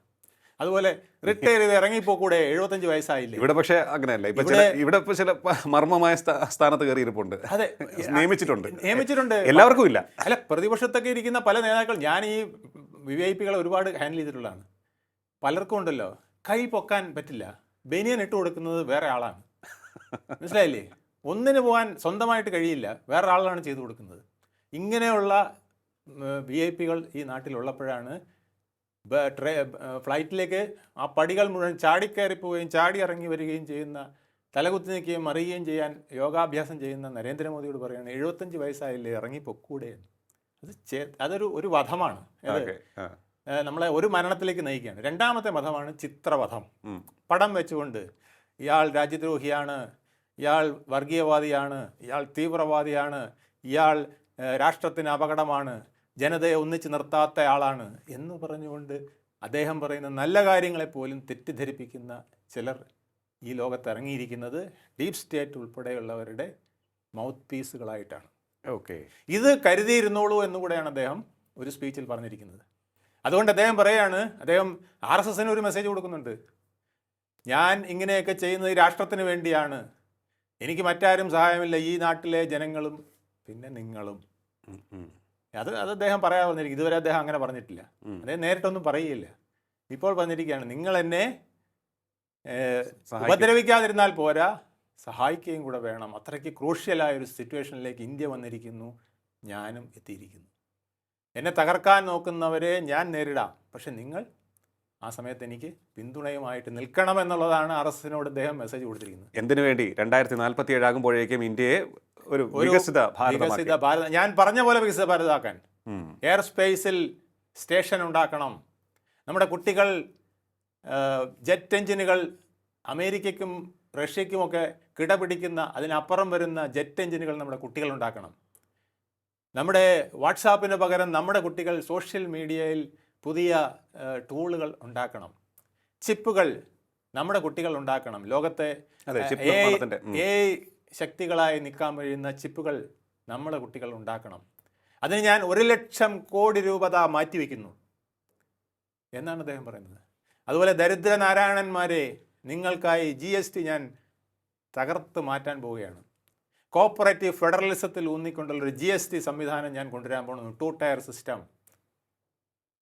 അതുപോലെ റിട്ടയർ ചെയ്ത് ഇറങ്ങിപ്പോക്കൂടെ എഴുപത്തഞ്ച് വയസ്സായില്ലേ? ഇവിടെ പക്ഷേ അങ്ങനെയല്ല. ഇപ്പൊ ചില ഇവിടെ ഇപ്പൊ ചില മർമ്മമായ സ്ഥാ- സ്ഥാനത്ത് കയറിയിരിപ്പുണ്ട്. അതെ. നിയമിച്ചിട്ടുണ്ട്. നിയമിച്ചിട്ടുണ്ട്. എല്ലാവർക്കും ഇല്ല. അല്ല പ്രതിപക്ഷത്തൊക്കെ ഇരിക്കുന്ന പല നേതാക്കൾ ഞാൻ ഈ വി ഐ പികളെ ഒരുപാട് ഹാൻഡിൽ ചെയ്തിട്ടുള്ളതാണ്. പലർക്കും ഉണ്ടല്ലോ കൈ പൊക്കാൻ പറ്റില്ല. ബനിയൻ ഇട്ട് കൊടുക്കുന്നത് വേറെ ആളാണ്. മനസ്സിലായില്ലേ? ഒന്നിന് പോകാൻ സ്വന്തമായിട്ട് കഴിയില്ല. വേറെ ആളാണ് ചെയ്തു കൊടുക്കുന്നത്. ഇങ്ങനെയുള്ള വി ഐ പികൾ ഈ നാട്ടിലുള്ളപ്പോഴാണ് ട്രേ ഫ്ലൈറ്റിലേക്ക് ആ പടികൾ മുഴുവൻ ചാടിക്കയറി പോവുകയും ചാടി ഇറങ്ങി വരികയും ചെയ്യുന്ന തലകുത്തി നിൽക്കുകയും മറിയുകയും ചെയ്യാൻ യോഗാഭ്യാസം ചെയ്യുന്ന നരേന്ദ്രമോദിയോട് പറയുകയാണ് എഴുപത്തഞ്ച് വയസ്സായില്ലേ ഇറങ്ങി പൊക്കൂടെ എന്ന്. അത് ചേ- അതൊരു ഒരു വധമാണ്. നമ്മളെ ഒരു മരണത്തിലേക്ക് നയിക്കുകയാണ്. രണ്ടാമത്തെ വധമാണ് ചിത്രവധം. പടം വെച്ചുകൊണ്ട് ഇയാൾ രാജ്യദ്രോഹിയാണ് ഇയാൾ വർഗീയവാദിയാണ് ഇയാൾ തീവ്രവാദിയാണ് ഇയാൾ രാഷ്ട്രത്തിന് അപകടമാണ് ജനതയെ ഒന്നിച്ച് നിർത്താത്ത ആളാണ് എന്ന് പറഞ്ഞുകൊണ്ട് അദ്ദേഹം പറയുന്ന നല്ല കാര്യങ്ങളെ പോലും തെറ്റിദ്ധരിപ്പിക്കുന്ന ചിലർ ഈ ലോകത്ത് ഇറങ്ങിയിരിക്കുന്നത് ഡീപ് സ്റ്റേറ്റ് ഉൾപ്പെടെയുള്ളവരുടെ മൗത്ത് പീസുകളായിട്ടാണ് ഓക്കെ. ഇത് കരുതിയിരുന്നോളൂ എന്നുകൂടെയാണ് അദ്ദേഹം ഒരു സ്പീച്ചിൽ പറഞ്ഞിരിക്കുന്നത്. അതുകൊണ്ട് അദ്ദേഹം പറയാണ് അദ്ദേഹം ആർ എസ് എസിന് ഒരു മെസ്സേജ് കൊടുക്കുന്നുണ്ട്. ഞാൻ ഇങ്ങനെയൊക്കെ ചെയ്യുന്നത് രാഷ്ട്രത്തിന് വേണ്ടിയാണ്. എനിക്ക് മറ്റാരും സഹായമില്ല. ഈ നാട്ടിലെ ജനങ്ങളും പിന്നെ നിങ്ങളും. അത് അത് അദ്ദേഹം പറയാൻ പറഞ്ഞിരിക്കും ഇതുവരെ അദ്ദേഹം അങ്ങനെ പറഞ്ഞിട്ടില്ല. അദ്ദേഹം നേരിട്ടൊന്നും പറയുകയില്ല ഇപ്പോൾ പറഞ്ഞിരിക്കുകയാണ് നിങ്ങൾ എന്നെ. ഉപദ്രവിക്കാതിരുന്നാൽ പോരാ സഹായിക്കുകയും കൂടെ വേണം അത്രയ്ക്ക് ക്രൂഷ്യലായ ഒരു സിറ്റുവേഷനിലേക്ക് ഇന്ത്യ വന്നിരിക്കുന്നു ഞാനും എത്തിയിരിക്കുന്നു എന്നെ തകർക്കാൻ നോക്കുന്നവരെ ഞാൻ നേരിടാം പക്ഷെ നിങ്ങൾ ആ സമയത്ത് എനിക്ക് പിന്തുണയുമായിട്ട് നിൽക്കണം എന്നുള്ളതാണ് ആർ എസ് എസിനോട് അദ്ദേഹം മെസ്സേജ് കൊടുത്തിരിക്കുന്നത്. എന്തിനു വേണ്ടി? രണ്ടായിരത്തി നാൽപ്പത്തി ഏഴാകുമ്പോഴേക്കും ഇന്ത്യയെ ഒരു വികസിത വികസിത ഭാരത ഞാൻ പറഞ്ഞ പോലെ വികസിത ഭാരതമാക്കാൻ. എയർ സ്പേസിൽ സ്റ്റേഷൻ ഉണ്ടാക്കണം. നമ്മുടെ കുട്ടികൾ ജെറ്റ് എഞ്ചിനുകൾ അമേരിക്കയ്ക്കും റഷ്യയ്ക്കുമൊക്കെ കിടപിടിക്കുന്ന അതിനപ്പുറം വരുന്ന ജെറ്റ് എഞ്ചിനുകൾ നമ്മുടെ കുട്ടികൾ ഉണ്ടാക്കണം. നമ്മുടെ വാട്സാപ്പിന് പകരം നമ്മുടെ കുട്ടികൾ സോഷ്യൽ മീഡിയയിൽ പുതിയ ടൂളുകൾ ഉണ്ടാക്കണം. ചിപ്പുകൾ നമ്മുടെ കുട്ടികൾ ഉണ്ടാക്കണം. ലോകത്തെ. ഏ ശക്തികളായി നിൽക്കാൻ കഴിയുന്ന ചിപ്പുകൾ നമ്മുടെ കുട്ടികൾ ഉണ്ടാക്കണം. അതിന് ഞാൻ ഒരു ലക്ഷം കോടി രൂപ താ മാറ്റിവെക്കുന്നു. എന്നാണ് അദ്ദേഹം പറയുന്നത്? അതുപോലെ ദരിദ്രനാരായണന്മാരെ നിങ്ങൾക്കായി ജി എസ് ടി ഞാൻ തകർത്ത് മാറ്റാൻ പോവുകയാണ്. കോപ്പറേറ്റീവ് ഫെഡറലിസത്തിൽ ഊന്നിക്കൊണ്ടുള്ള ഒരു ജി എസ് ടി സംവിധാനം ഞാൻ കൊണ്ടുവരാൻ പോകുന്നു. Two tier system.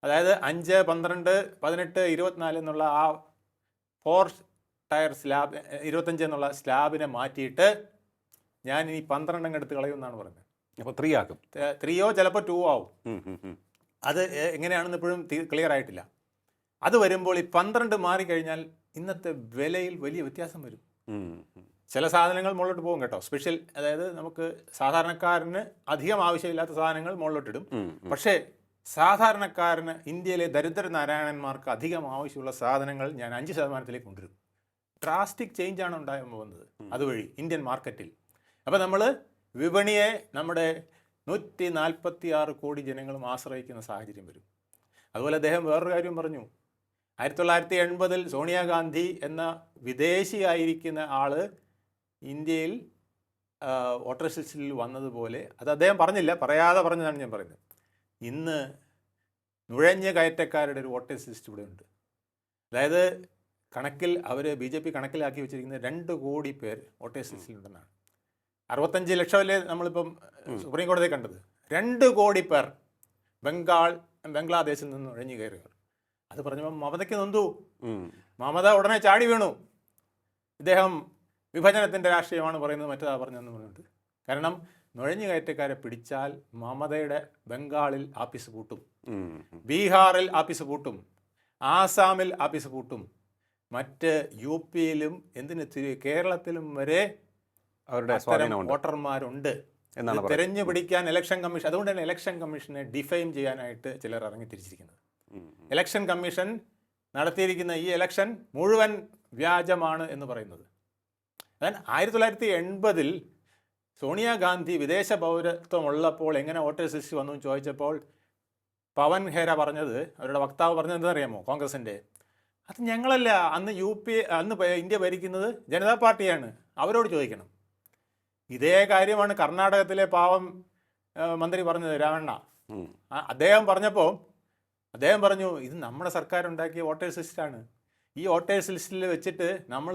അതായത് അഞ്ച് പന്ത്രണ്ട് പതിനെട്ട് ഇരുപത്തിനാല് എന്നുള്ള ആ ഫോർ ടയർ സ്ലാബ് ഇരുപത്തഞ്ച് എന്നുള്ള സ്ലാബിനെ മാറ്റിയിട്ട് ഞാൻ ഈ പന്ത്രണ്ടെണ്ണം എടുത്ത് കളയുമെന്നാണ് പറഞ്ഞത് അപ്പോൾ ത്രീ ആക്കും. ത്രീയോ ചിലപ്പോൾ ടൂ ആവും. അത് എങ്ങനെയാണെന്ന് ഇപ്പോഴും ക്ലിയർ ആയിട്ടില്ല. അത് വരുമ്പോൾ ഈ പന്ത്രണ്ട് മാറിക്കഴിഞ്ഞാൽ ഇന്നത്തെ വിലയിൽ വലിയ വ്യത്യാസം വരും. ചില സാധനങ്ങൾ മുകളിലോട്ട് പോകും കേട്ടോ. സ്പെഷ്യൽ അതായത് നമുക്ക് സാധാരണക്കാരന് അധികം ആവശ്യമില്ലാത്ത സാധനങ്ങൾ മുകളിലോട്ടിടും. പക്ഷേ സാധാരണക്കാരന് ഇന്ത്യയിലെ ദരിദ്ര നാരായണന്മാർക്ക് അധികം ആവശ്യമുള്ള സാധനങ്ങൾ ഞാൻ അഞ്ച് ശതമാനത്തിലേക്ക് കൊണ്ടുവരും. ഡ്രാസ്റ്റിക് ചേഞ്ച് ആണ് ഉണ്ടാകാൻ പോകുന്നത്. അതുവഴി ഇന്ത്യൻ മാർക്കറ്റിൽ. അപ്പോൾ നമ്മൾ വിപണിയെ നമ്മുടെ നൂറ്റി നാൽപ്പത്തി ആറ് കോടി ജനങ്ങളും ആശ്രയിക്കുന്ന സാഹചര്യം വരും. അതുപോലെ അദ്ദേഹം വേറൊരു കാര്യം പറഞ്ഞു. ആയിരത്തി തൊള്ളായിരത്തി എൺപതിൽ സോണിയാഗാന്ധി എന്ന വിദേശിയായിരിക്കുന്ന ആൾ ഇന്ത്യയിൽ സിസ്റ്റിൽ വന്നതുപോലെ അത് അദ്ദേഹം പറഞ്ഞില്ല പറയാതെ പറഞ്ഞതാണ് ഞാൻ പറയുന്നത്. ഇന്ന് നുഴഞ്ഞ കയറ്റക്കാരുടെ ഒരു വോട്ടേഴ്സ് ലിസ്റ്റ് ഇവിടെ ഉണ്ട്. അതായത് കണക്കിൽ അവർ ബി ജെ പി കണക്കിലാക്കി വെച്ചിരിക്കുന്ന രണ്ട് കോടി പേർ വോട്ടേഴ്സ് ലിസ്റ്റിലുണ്ടെന്നാണ്. അറുപത്തഞ്ച് ലക്ഷമല്ലേ നമ്മളിപ്പം സുപ്രീം കോടതി കണ്ടത്? രണ്ട് കോടി പേർ ബംഗാൾ ബംഗ്ലാദേശിൽ നിന്ന് നുഴഞ്ഞു കയറിയവർ. അത് പറഞ്ഞപ്പോൾ മമതയ്ക്ക് നൊന്തു. മമത ഉടനെ ചാടി വീണു. ഇദ്ദേഹം വിഭജനത്തിന്റെ രാഷ്ട്രീയമാണ് പറയുന്നത് മറ്റേതാ പറഞ്ഞതെന്ന് പറഞ്ഞിട്ട്. കാരണം നുഴഞ്ഞു കയറ്റക്കാരെ പിടിച്ചാൽ മമതയുടെ ബംഗാളിൽ ആഫീസ് പൂട്ടും. ബീഹാറിൽ ആഫീസ് പൂട്ടും. ആസാമിൽ ആഫീസ് പൂട്ടും. മറ്റ് യു പിയിലും എന്തിന് കേരളത്തിലും വരെ അവരുടെ വോട്ടർമാരുണ്ട്. തെരഞ്ഞു പിടിക്കാൻ ഇലക്ഷൻ കമ്മീഷൻ അതുകൊണ്ട് തന്നെ ഇലക്ഷൻ കമ്മീഷനെ ഡിഫൈൻ ചെയ്യാനായിട്ട് ചിലർ ഇറങ്ങി തിരിച്ചിരിക്കുന്നത്. ഇലക്ഷൻ കമ്മീഷൻ നടത്തിയിരിക്കുന്ന ഈ ഇലക്ഷൻ മുഴുവൻ വ്യാജമാണ് എന്ന് പറയുന്നത്. ആയിരത്തി തൊള്ളായിരത്തി എൺപതിൽ സോണിയാഗാന്ധി വിദേശ പൗരത്വമുള്ളപ്പോൾ എങ്ങനെ വോട്ടേഴ്സ് ലിസ്റ്റ് വന്നു എന്ന് ചോദിച്ചപ്പോൾ പവൻ ഖേര പറഞ്ഞത് അവരുടെ വക്താവ് പറഞ്ഞത് എന്താണെന്നറിയാമോ കോൺഗ്രസിന്റെ? അത് ഞങ്ങളല്ല അന്ന് യു പി അന്ന് ഇന്ത്യ ഭരിക്കുന്നത് ജനതാ പാർട്ടിയാണ്. അവരോട് ചോദിക്കണം. ഇതേ കാര്യമാണ് കർണാടകത്തിലെ പാവം മന്ത്രി പറഞ്ഞത് രാവണ്ണ അദ്ദേഹം പറഞ്ഞപ്പോൾ അദ്ദേഹം പറഞ്ഞു ഇത് നമ്മുടെ സർക്കാർ ഉണ്ടാക്കിയ വോട്ടേഴ്സ് ലിസ്റ്റാണ്. ഈ വോട്ടേഴ്സ് ലിസ്റ്റിൽ വെച്ചിട്ട് നമ്മൾ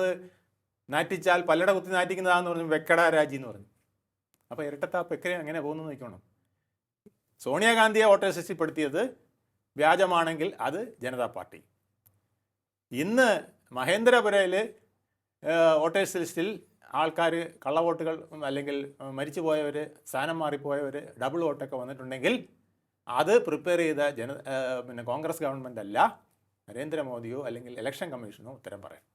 നാറ്റിച്ചാൽ പല്ലട കുത്തി നാറ്റിക്കുന്നതാന്ന് പറഞ്ഞു വെക്കട രാജി എന്ന് പറഞ്ഞു. അപ്പോൾ ഇരട്ടത്താപ്പ് എക്കരെ അങ്ങനെ പോകുന്നു നോക്കണം സോണിയാഗാന്ധിയെ വോട്ടേഴ്സ് ലിസ്റ്റിൽ പെടുത്തിയത് വ്യാജമാണെങ്കിൽ അത് ജനതാ പാർട്ടി. ഇന്ന് മഹേന്ദ്രപുരയിൽ വോട്ടേഴ്സ് ലിസ്റ്റിൽ ആൾക്കാർ കള്ളവോട്ടുകൾ അല്ലെങ്കിൽ മരിച്ചു പോയവർ സ്ഥാനം മാറിപ്പോയവർ ഡബിൾ വോട്ടൊക്കെ വന്നിട്ടുണ്ടെങ്കിൽ അത് പ്രിപ്പയർ ചെയ്ത ജന പിന്നെ കോൺഗ്രസ് ഗവൺമെന്റ് അല്ല നരേന്ദ്രമോദിയോ അല്ലെങ്കിൽ ഇലക്ഷൻ കമ്മീഷനോ ഉത്തരം പറയാം.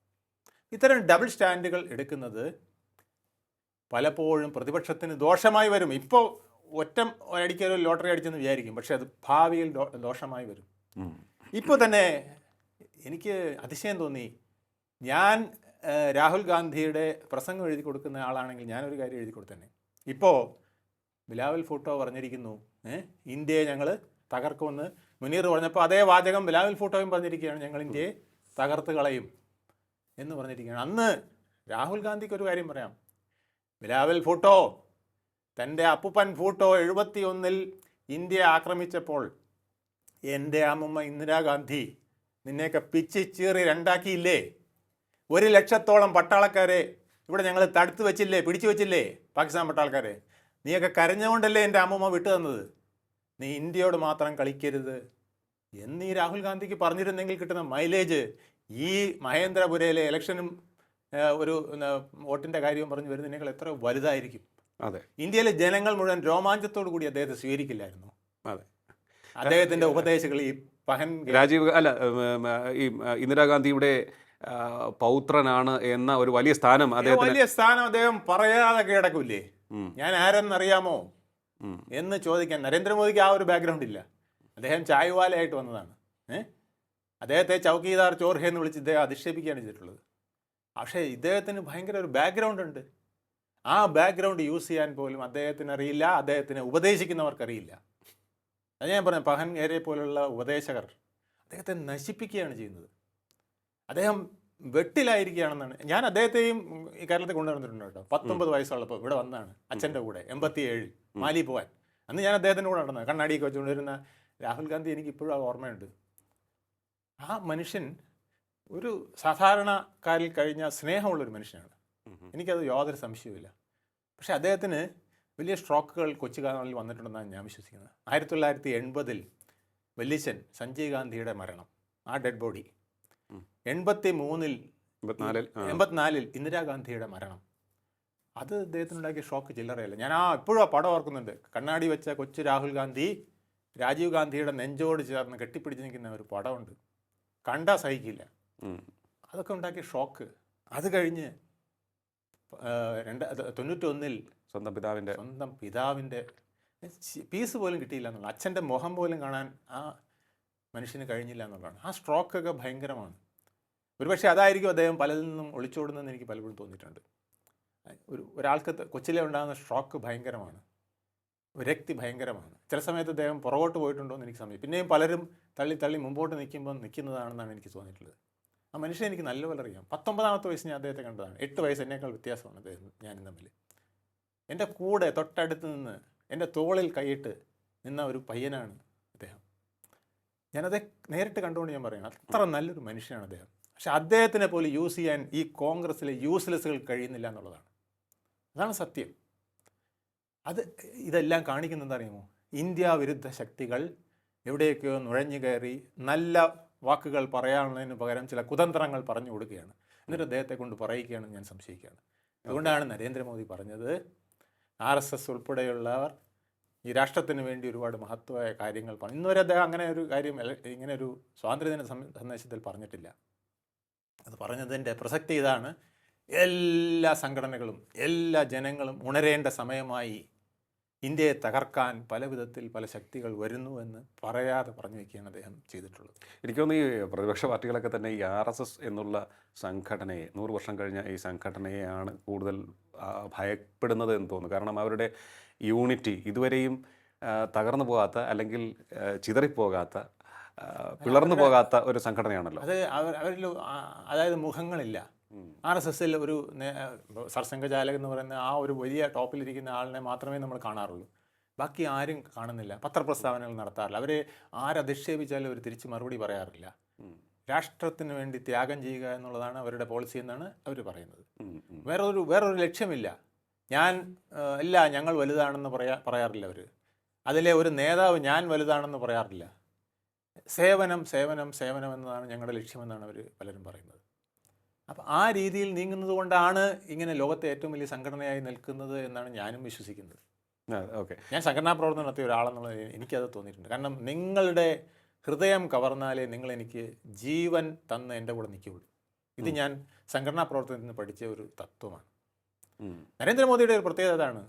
ഇത്തരം ഡബിൾ സ്റ്റാൻഡുകൾ എടുക്കുന്നത് പലപ്പോഴും പ്രതിപക്ഷത്തിന് ദോഷമായി വരും. ഇപ്പോൾ ഒറ്റ ഒരു ലോട്ടറി അടിച്ചെന്ന് വിചാരിക്കും. പക്ഷെ അത് ഭാവിയിൽ ദോഷമായി വരും. ഇപ്പോൾ തന്നെ എനിക്ക് അതിശയം തോന്നി. ഞാൻ രാഹുൽ ഗാന്ധിയുടെ പ്രസംഗം എഴുതി കൊടുക്കുന്ന ആളാണെങ്കിൽ ഞാനൊരു കാര്യം എഴുതി കൊടുത്തന്നെ. ഇപ്പോൾ ബിലാവൽ ഫോട്ടോ പറഞ്ഞിരിക്കുന്നു. ഏഹ്, ഇന്ത്യയെ ഞങ്ങൾ തകർക്കുമെന്ന് മുനീർ പറഞ്ഞപ്പോൾ അതേ വാചകം ബിലാവൽ ഫോട്ടോയും പറഞ്ഞിരിക്കുകയാണ്. ഞങ്ങൾ ഇന്ത്യയെ തകർത്ത് കളയും എന്ന് പറഞ്ഞിരിക്കുകയാണ്. അന്ന് രാഹുൽ ഗാന്ധിക്ക് ഒരു കാര്യം പറയാം. ബിലാവൽ ഫോട്ടോ? തന്റെ അപ്പുപ്പൻ ഫോട്ടോ എഴുപത്തി ഒന്നിൽ ഇന്ത്യ ആക്രമിച്ചപ്പോൾ എന്റെ അമ്മമ്മ ഇന്ദിരാഗാന്ധി നിന്നെയൊക്കെ പിച്ചി ചീറി രണ്ടാക്കിയില്ലേ? ഒരു ലക്ഷത്തോളം പട്ടാളക്കാരെ ഇവിടെ ഞങ്ങൾ തടുത്തു വെച്ചില്ലേ പിടിച്ചു വെച്ചില്ലേ? പാകിസ്ഥാൻ പട്ടാളക്കാരെ. നീയൊക്കെ കരഞ്ഞുകൊണ്ടല്ലേ എന്റെ അമ്മമ്മ വിട്ടു തന്നത്? നീ ഇന്ത്യയോട് മാത്രം കളിക്കരുത്. എന്നീ രാഹുൽ ഗാന്ധിക്ക് പറഞ്ഞിരുന്നെങ്കിൽ കിട്ടുന്ന മൈലേജ് ഈ മഹേന്ദ്രപുരയിലെ ഇലക്ഷനും ഒരു വോട്ടിന്റെ വോട്ടിന്റെ പറഞ്ഞു പറഞ്ഞു വരുന്നതിനേക്കാൾ എത്ര വലുതായിരിക്കും? അതെ. ഇന്ത്യയിലെ ജനങ്ങൾ മുഴുവൻ രോമാഞ്ചത്തോടു കൂടി അദ്ദേഹത്തെ സ്വീകരിക്കില്ലായിരുന്നു. അതെ. അദ്ദേഹത്തിന്റെ ഉപദേശങ്ങൾ ഈ പഹൻ രാജീവ് അല്ല ഈ ഇന്ദിരാഗാന്ധിയുടെ പൗത്രനാണ് എന്ന ഒരു വലിയ സ്ഥാനം അദ്ദേഹം വലിയ സ്ഥാനം അദ്ദേഹം പറയാതെ കീഴടക്കൂലേ ഞാൻ ആരെന്നറിയാമോ? അറിയാമോ എന്ന് ചോദിക്കാൻ നരേന്ദ്രമോദിക്ക് ആ ഒരു ബാക്ക്ഗ്രൗണ്ട് ഇല്ല. അദ്ദേഹം ചായ്വാലയായിട്ട് വന്നതാണ്. ഏഹ് അദ്ദേഹത്തെ ചൗക്കീദാർ ചോർഹെ എന്ന് വിളിച്ച് ഇദ്ദേഹം അധിക്ഷേപിക്കുകയാണ് ചെയ്തിട്ടുള്ളത്. പക്ഷേ ഇദ്ദേഹത്തിന് ഭയങ്കര ഒരു ബാക്ക്ഗ്രൗണ്ട് ഉണ്ട്. ആ ബാക്ക്ഗ്രൗണ്ട് യൂസ് ചെയ്യാൻ പോലും അദ്ദേഹത്തിന് അറിയില്ല അദ്ദേഹത്തിനെ ഉപദേശിക്കുന്നവർക്കറിയില്ല. അത് ഞാൻ പറഞ്ഞു പഹൻ ഏരെ പോലുള്ള ഉപദേശകർ അദ്ദേഹത്തെ നശിപ്പിക്കുകയാണ് ചെയ്യുന്നത്. അദ്ദേഹം വെട്ടിലായിരിക്കുകയാണെന്നാണ്. ഞാൻ അദ്ദേഹത്തെയും ഈ കേരളത്തിൽ കൊണ്ടുവന്നിട്ടുണ്ട് കേട്ടോ. പത്തൊമ്പത് വയസ്സുള്ളപ്പോൾ ഇവിടെ വന്നാണ് അച്ഛന്റെ കൂടെ എൺപത്തി ഏഴിൽ മാലി പോവാൻ. അന്ന് ഞാൻ അദ്ദേഹത്തിന്റെ കൂടെ നടന്നത് കണ്ണാടിയൊക്കെ വെച്ചുകൊണ്ടിരുന്ന രാഹുൽ ഗാന്ധി എനിക്ക് ഇപ്പോഴും ആ ഓർമ്മയുണ്ട്. ആ മനുഷ്യൻ ഒരു സാധാരണക്കാരിൽ കഴിഞ്ഞ സ്നേഹമുള്ളൊരു മനുഷ്യനാണ്. എനിക്കത് യാതൊരു സംശയവുമില്ല പക്ഷേ അദ്ദേഹത്തിന് വലിയ സ്ട്രോക്കുകൾ കൊച്ചു കാലങ്ങളിൽ വന്നിട്ടുണ്ടെന്നാണ് ഞാൻ വിശ്വസിക്കുന്നത്. ആയിരത്തി തൊള്ളായിരത്തി എൺപതിൽ വല്യച്ഛൻ സഞ്ജയ് ഗാന്ധിയുടെ മരണം ആ ഡെഡ് ബോഡി. എൺപത്തി മൂന്നിൽ എൺപത്തിനാലിൽ ഇന്ദിരാഗാന്ധിയുടെ മരണം. അത് അദ്ദേഹത്തിനുണ്ടാക്കിയ ഷോക്ക് ചില്ലറയല്ല. ഞാൻ ആ എപ്പോഴും ആ പടം ഓർക്കുന്നുണ്ട്. കണ്ണാടി വെച്ച കൊച്ചു രാഹുൽ ഗാന്ധി രാജീവ് ഗാന്ധിയുടെ നെഞ്ചോട് ചേർന്ന് കെട്ടിപ്പിടിച്ച് നിൽക്കുന്ന ഒരു പടമുണ്ട്. കണ്ടാൽ സഹിക്കില്ല. അതൊക്കെ ഉണ്ടാക്കിയ ഷോക്ക്. അത് കഴിഞ്ഞ് രണ്ട് തൊണ്ണൂറ്റൊന്നിൽ സ്വന്തം പിതാവിന്റെ സ്വന്തം പിതാവിന്റെ പീസ് പോലും കിട്ടിയില്ല എന്നുള്ളത് അച്ഛന്റെ മുഖം പോലും കാണാൻ ആ മനുഷ്യന് കഴിഞ്ഞില്ല എന്നുള്ളതാണ്. ആ സ്ട്രോക്കൊക്കെ ഭയങ്കരമാണ്. ഒരുപക്ഷെ അതായിരിക്കും അദ്ദേഹം പലതിൽ നിന്നും ഒളിച്ചോടുന്നതെന്ന് എനിക്ക് പലപ്പോഴും തോന്നിയിട്ടുണ്ട്. ഒരു ഒരാൾക്ക് കൊച്ചിലെ ഉണ്ടാകുന്ന സ്ട്രോക്ക് ഭയങ്കരമാണ്. വിരക്തി ഭയങ്കരമാണ്. ചില സമയത്ത് അദ്ദേഹം പുറകോട്ട് പോയിട്ടുണ്ടോ എന്ന് എനിക്ക് സമയം പിന്നെയും പലരും തള്ളി തള്ളി മുമ്പോട്ട് നിൽക്കുമ്പോൾ നിൽക്കുന്നതാണെന്നാണ് എനിക്ക് തോന്നിയിട്ടുള്ളത്. ആ മനുഷ്യനെ എനിക്ക് നല്ലപോലെ അറിയാം. പത്തൊമ്പതാമത്തെ വയസ്സ് ഞാൻ അദ്ദേഹത്തെ കണ്ടതാണ്. എട്ട് വയസ്സ് എന്നേക്കാൾ വ്യത്യാസമാണ് അദ്ദേഹം ഞാനും തമ്മിൽ. എന്റെ കൂടെ തൊട്ടടുത്ത് നിന്ന് എന്റെ തോളിൽ കൈയിട്ട് നിന്ന ഒരു പയ്യനാണ് അദ്ദേഹം. ഞാനത് നേരിട്ട് കണ്ടുകൊണ്ട് ഞാൻ പറയുന്നത് അത്ര നല്ലൊരു മനുഷ്യനാണ് അദ്ദേഹം. പക്ഷെ അദ്ദേഹത്തിനെ പോലെ യൂസ് ചെയ്യാൻ ഈ കോൺഗ്രസ്സിലെ യൂസ്ലെസ്സുകൾ കഴിയുന്നില്ല എന്നുള്ളതാണ്. അതാണ് സത്യം. അത് ഇതെല്ലാം കാണിക്കുന്നത് അറിയുമോ ഇന്ത്യ വിരുദ്ധ ശക്തികൾ എവിടെയൊക്കെയോ നുഴഞ്ഞു കയറി നല്ല വാക്കുകൾ പറയാനുള്ളതിന് പകരം ചില കുതന്ത്രങ്ങൾ പറഞ്ഞു കൊടുക്കുകയാണ്. എന്നിട്ട് അദ്ദേഹത്തെ കൊണ്ട് പറയിക്കുകയാണെന്ന് ഞാൻ സംശയിക്കുകയാണ്. അതുകൊണ്ടാണ് നരേന്ദ്രമോദി പറഞ്ഞത് ആർ എസ് എസ് ഉൾപ്പെടെയുള്ളവർ ഈ രാഷ്ട്രത്തിന് വേണ്ടി ഒരുപാട് മഹത്വമായ കാര്യങ്ങൾ പറഞ്ഞു ഇന്നുവരെ അദ്ദേഹം അങ്ങനെ ഒരു കാര്യം ഇങ്ങനെ ഒരു സ്വാതന്ത്ര്യദിന സന്ദേശത്തിൽ പറഞ്ഞിട്ടില്ല. അത് പറഞ്ഞതിന്റെ പ്രസക്തി ഇതാണ്. എല്ലാ സംഘടനകളും എല്ലാ ജനങ്ങളും ഉണരേണ്ട സമയമായി ഇന്ത്യയെ തകർക്കാൻ പല വിധത്തിൽ പല ശക്തികൾ വരുന്നു എന്ന് പറയാതെ പറഞ്ഞു വയ്ക്കുകയാണ് അദ്ദേഹം ചെയ്തിട്ടുള്ളത്. എനിക്ക് തോന്നുന്നു ഈ പ്രതിപക്ഷ പാർട്ടികളൊക്കെ തന്നെ ഈ ആർ എസ് എസ് എന്നുള്ള സംഘടനയെ നൂറ് വർഷം കഴിഞ്ഞ ഈ സംഘടനയെയാണ് കൂടുതൽ ഭയപ്പെടുന്നത് എന്ന് തോന്നുന്നു. കാരണം അവരുടെ യൂണിറ്റി ഇതുവരെയും തകർന്നു പോകാത്ത അല്ലെങ്കിൽ ചിതറിപ്പോകാത്ത പിളർന്നു പോകാത്ത ഒരു സംഘടനയാണല്ലോ. അത് അവരിൽ അതായത് മുഖങ്ങളില്ല. ആർ എസ് എസിൽ ഒരു സർസംഘചാലക് എന്ന് പറയുന്ന ആ ഒരു വലിയ ടോപ്പിലിരിക്കുന്ന ആളിനെ മാത്രമേ നമ്മൾ കാണാറുള്ളൂ. ബാക്കി ആരും കാണുന്നില്ല. പത്രപ്രസ്താവനകൾ നടത്താറില്ല. അവരെ ആരധിക്ഷേപിച്ചാലും അവർ തിരിച്ച് മറുപടി പറയാറില്ല. രാഷ്ട്രത്തിന് വേണ്ടി ത്യാഗം ചെയ്യുക എന്നുള്ളതാണ് അവരുടെ പോളിസി എന്നാണ് അവർ പറയുന്നത്. വേറൊരു വേറൊരു ലക്ഷ്യമില്ല. ഞാൻ ഇല്ല ഞങ്ങൾ വലുതാണെന്ന് പറയാ പറയാറില്ല അവർ അതിലെ ഒരു നേതാവ് ഞാൻ വലുതാണെന്ന് പറയാറില്ല. സേവനം സേവനം സേവനം എന്നതാണ് ഞങ്ങളുടെ ലക്ഷ്യമെന്നാണ് അവർ പലരും പറയുന്നത്. അപ്പം ആ രീതിയിൽ നീങ്ങുന്നത് കൊണ്ടാണ് ഇങ്ങനെ ലോകത്തെ ഏറ്റവും വലിയ സംഘടനയായി നിൽക്കുന്നത് എന്നാണ് ഞാനും വിശ്വസിക്കുന്നത്. ഓക്കെ. ഞാൻ സംഘടനാ പ്രവർത്തനം നടത്തിയ ഒരാളെന്നുള്ളത് എനിക്കത് തോന്നിയിട്ടുണ്ട്. കാരണം നിങ്ങളുടെ ഹൃദയം കവർന്നാലേ നിങ്ങൾ എനിക്ക് ജീവൻ തന്ന് എന്റെ കൂടെ നിൽക്കുകയുള്ളൂ. ഇത് ഞാൻ സംഘടനാ പ്രവർത്തനത്തിൽ നിന്ന് പഠിച്ച ഒരു തത്വമാണ്. നരേന്ദ്രമോദിയുടെ ഒരു പ്രത്യേകത അതാണ്.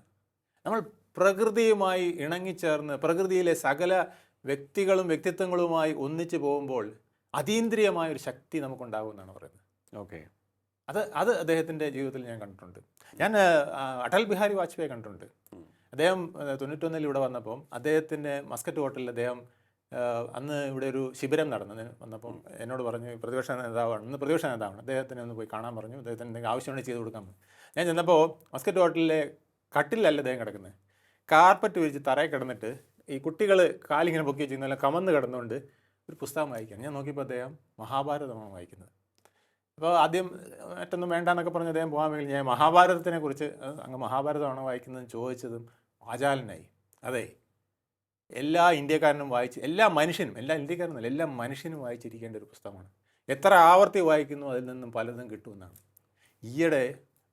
നമ്മൾ പ്രകൃതിയുമായി ഇണങ്ങിച്ചേർന്ന് പ്രകൃതിയിലെ സകല വ്യക്തികളും വ്യക്തിത്വങ്ങളുമായി ഒന്നിച്ചു പോകുമ്പോൾ അതീന്ദ്രിയമായ ഒരു ശക്തി നമുക്കുണ്ടാകുമെന്നാണ് പറയുന്നത്. ഓക്കെ. അത് അത് അദ്ദേഹത്തിന്റെ ജീവിതത്തിൽ ഞാൻ കണ്ടിട്ടുണ്ട്. ഞാൻ അടൽ ബിഹാരി വാജ്പേയി കണ്ടിട്ടുണ്ട്. അദ്ദേഹം തൊണ്ണൂറ്റൊന്നിൽ ഇവിടെ വന്നപ്പം അദ്ദേഹത്തിന്റെ മസ്കറ്റ് ഹോട്ടലിൽ അദ്ദേഹം അന്ന് ഇവിടെ ഒരു ശിബിരം നടന്നു വന്നപ്പം എന്നോട് പറഞ്ഞു പ്രതിപക്ഷ നേതാവാണ്. ഇന്ന് പ്രതിപക്ഷ നേതാവാണ്. അദ്ദേഹത്തിനെ ഒന്ന് പോയി കാണാൻ പറഞ്ഞു. അദ്ദേഹത്തിന് എന്തെങ്കിലും ആവശ്യമുണ്ടെങ്കിൽ ചെയ്ത് കൊടുക്കാൻ പറഞ്ഞു. ഞാൻ ചെന്നപ്പോൾ മസ്കറ്റ് ഹോട്ടലിലെ കട്ടിലല്ല അദ്ദേഹം കിടക്കുന്നത്. കാർപ്പറ്റ് വിരിച്ച് തറയിൽ കിടന്നിട്ട് ഈ കുട്ടികൾ കാലിങ്ങനെ പൊക്കി വെച്ചിരുന്നല്ല കമന്ന് കിടന്നുകൊണ്ട് ഒരു പുസ്തകം വായിക്കാൻ ഞാൻ നോക്കിയപ്പോൾ അദ്ദേഹം മഹാഭാരതമാണ് വായിക്കുന്നത്. അപ്പോൾ ആദ്യം മറ്റൊന്നും വേണ്ട എന്നൊക്കെ പറഞ്ഞ് അദ്ദേഹം പോകാൻ വേണ്ടി ഞാൻ മഹാഭാരതത്തിനെ കുറിച്ച് അങ്ങ് മഹാഭാരതമാണോ വായിക്കുന്നതെന്ന് ചോദിച്ചതും വാചാലനായി അതെ എല്ലാ ഇന്ത്യക്കാരനും വായിച്ച് എല്ലാ മനുഷ്യനും എല്ലാ ഇന്ത്യക്കാരനും അല്ല എല്ലാ മനുഷ്യനും വായിച്ചിരിക്കേണ്ട ഒരു പുസ്തകമാണ്. എത്ര ആവർത്തി വായിക്കുന്നു അതിൽ നിന്നും പലതും കിട്ടുമെന്നാണ്. ഈയിടെ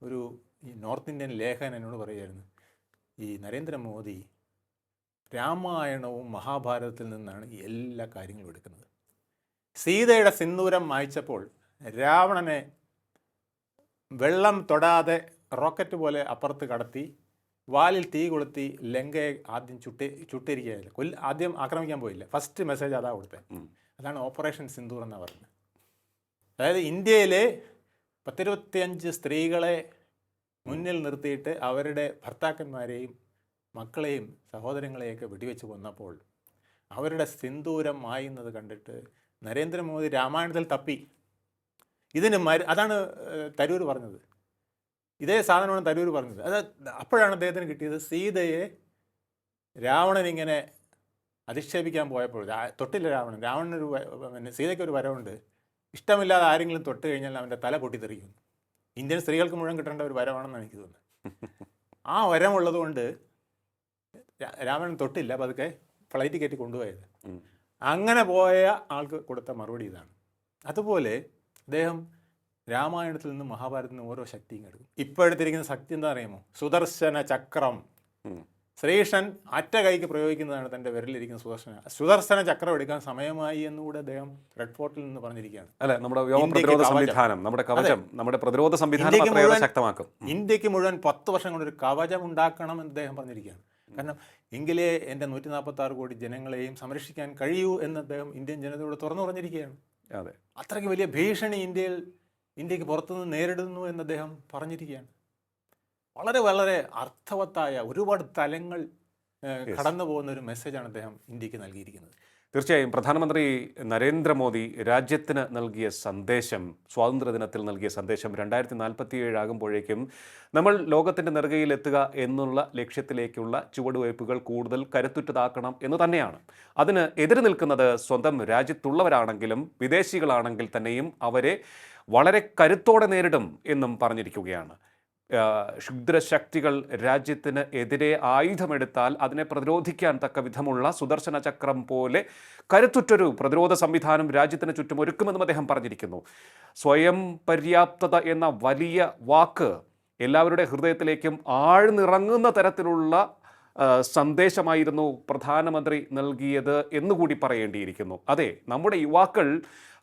ഒരു നോർത്ത് ഇന്ത്യൻ ലേഖകൻ എന്നോട് പറയുമായിരുന്നു ഈ നരേന്ദ്രമോദി രാമായണവും മഹാഭാരതത്തിൽ നിന്നാണ് എല്ലാ കാര്യങ്ങളും എടുക്കുന്നത്. സീതയുടെ സിന്ദൂരം മായ്ച്ചപ്പോൾ രാവണനെ വെള്ളം തൊടാതെ റോക്കറ്റ് പോലെ അപ്പുറത്ത് കടത്തി വാലിൽ തീ കൊളുത്തി ലങ്കയെ ആദ്യം ചുട്ടി ചുട്ടിരിക്കുകയായില്ല കൊല്ല ആദ്യം ആക്രമിക്കാൻ പോയില്ല. ഫസ്റ്റ് മെസ്സേജ് അതാ കൊടുത്തത് അതാണ് ഓപ്പറേഷൻ സിന്ദൂർ എന്ന് പറയുന്നത്. അതായത് ഇന്ത്യയിലെ പത്തിരുപത്തിയഞ്ച് സ്ത്രീകളെ മുന്നിൽ നിർത്തിയിട്ട് അവരുടെ ഭർത്താക്കന്മാരെയും മക്കളെയും സഹോദരങ്ങളെയൊക്കെ വെടിവെച്ച് കൊന്നപ്പോൾ അവരുടെ സിന്ദൂരം മായുന്നത് കണ്ടിട്ട് നരേന്ദ്രമോദി രാമായണത്തിൽ തപ്പി. ഇതിന് മരു അതാണ് തരൂർ പറഞ്ഞത്. ഇതേ സാധനമാണ് തരൂർ പറഞ്ഞത്. അത് അപ്പോഴാണ് അദ്ദേഹത്തിന് കിട്ടിയത് സീതയെ രാവണൻ ഇങ്ങനെ അധിക്ഷേപിക്കാൻ പോയപ്പോൾ തൊട്ടില്ല രാവണൻ. രാവണനൊരു പിന്നെ സീതയ്ക്കൊരു വരവുണ്ട്. ഇഷ്ടമില്ലാതെ ആരെങ്കിലും തൊട്ട് കഴിഞ്ഞാൽ അവന്റെ തല പൊട്ടിത്തെറിക്കും. ഇന്ത്യൻ സ്ത്രീകൾക്ക് മുഴുവൻ കിട്ടേണ്ട ഒരു വരവാണെന്നാണ് എനിക്ക് തോന്നുന്നത്. ആ വരമുള്ളത് കൊണ്ട് രാവണൻ തൊട്ടില്ല പതുക്കെ ഫ്ലൈറ്റ് കയറ്റി കൊണ്ടുപോയത്. അങ്ങനെ പോയ ആൾക്ക് കൊടുത്ത മറുപടി ഇതാണ്. അതുപോലെ അദ്ദേഹം രാമായണത്തിൽ നിന്ന് മഹാഭാരതത്തിൽ നിന്ന് ഓരോ ശക്തിയും എടുക്കും ഇപ്പോൾ എടുത്തിരിക്കുന്ന ശക്തി എന്താ അറിയുമോ? സുദർശന ചക്രം. ശ്രീകൃഷ്ണൻ അറ്റ കൈക്ക് പ്രയോഗിക്കുന്നതാണ് തന്റെ വിരലിരിക്കുന്ന സുദർശന. സുദർശന ചക്രം എടുക്കാൻ സമയമായി എന്നുകൂടെ അദ്ദേഹം റെഡ് ഫോർട്ടിൽ നിന്ന് പറഞ്ഞിരിക്കുകയാണ്. അല്ലെ നമ്മുടെ പ്രതിരോധ സംവിധാനം നമ്മുടെ കവചം നമ്മുടെ പ്രതിരോധ സംവിധാനം ശക്തമാക്കും. ഇന്ത്യയ്ക്ക് മുഴുവൻ പത്ത് വർഷം കൊണ്ട് ഒരു കവചം ഉണ്ടാക്കണം എന്ന് അദ്ദേഹം പറഞ്ഞിരിക്കുകയാണ്. കാരണം എങ്കിലേ എന്റെ നൂറ്റി നാൽപ്പത്തി ആറ് കോടി ജനങ്ങളെയും സംരക്ഷിക്കാൻ കഴിയൂ എന്ന് അദ്ദേഹം ഇന്ത്യൻ ജനതയോട് തുറന്നു പറഞ്ഞിരിക്കുകയാണ്. അതെ. അത്രയ്ക്ക് വലിയ ഭീഷണി ഇന്ത്യയിൽ ഇന്ത്യയ്ക്ക് പുറത്തുനിന്ന് നേരിടുന്നു എന്ന് അദ്ദേഹം പറഞ്ഞിരിക്കുകയാണ്. വളരെ വളരെ അർത്ഥവത്തായ ഒരുപാട് തലങ്ങൾ കടന്നു പോകുന്ന ഒരു മെസ്സേജാണ് അദ്ദേഹം ഇന്ത്യയ്ക്ക് നൽകിയിരിക്കുന്നത്. തീർച്ചയായും പ്രധാനമന്ത്രി നരേന്ദ്രമോദി രാജ്യത്തിന് നൽകിയ സന്ദേശം സ്വാതന്ത്ര്യദിനത്തിൽ നൽകിയ സന്ദേശം രണ്ടായിരത്തി നാൽപ്പത്തി ഏഴ് ആകുമ്പോഴേക്കും നമ്മൾ ലോകത്തിന്റെ നെറുകയിലെത്തുക എന്നുള്ള ലക്ഷ്യത്തിലേക്കുള്ള ചുവടുവയ്പ്പുകൾ കൂടുതൽ കരുത്തുറ്റതാക്കണം എന്ന് തന്നെയാണ്. അതിന് എതിർ നിൽക്കുന്നത് സ്വന്തം രാജ്യത്തുള്ളവരാണെങ്കിലും വിദേശികളാണെങ്കിൽ തന്നെയും അവരെ വളരെ കരുത്തോടെ നേരിടും എന്നും പറഞ്ഞിരിക്കുകയാണ്. ക്ഷുദ്രശക്തികൾ രാജ്യത്തിന് എതിരെ ആയുധമെടുത്താൽ അതിനെ പ്രതിരോധിക്കാൻ തക്ക വിധമുള്ള സുദർശന ചക്രം പോലെ കരുത്തുറ്റൊരു പ്രതിരോധ സംവിധാനം രാജ്യത്തിന് ചുറ്റും ഒരുക്കുമെന്നും അദ്ദേഹം പറഞ്ഞിരിക്കുന്നു. സ്വയം പര്യാപ്തത എന്ന വലിയ വാക്ക് എല്ലാവരുടെ ഹൃദയത്തിലേക്കും ആഴ്ന്നിറങ്ങുന്ന തരത്തിലുള്ള സന്ദേശമായിരുന്നു പ്രധാനമന്ത്രി നൽകിയത് എന്നുകൂടി പറയേണ്ടിയിരിക്കുന്നു. അതെ നമ്മുടെ യുവാക്കൾ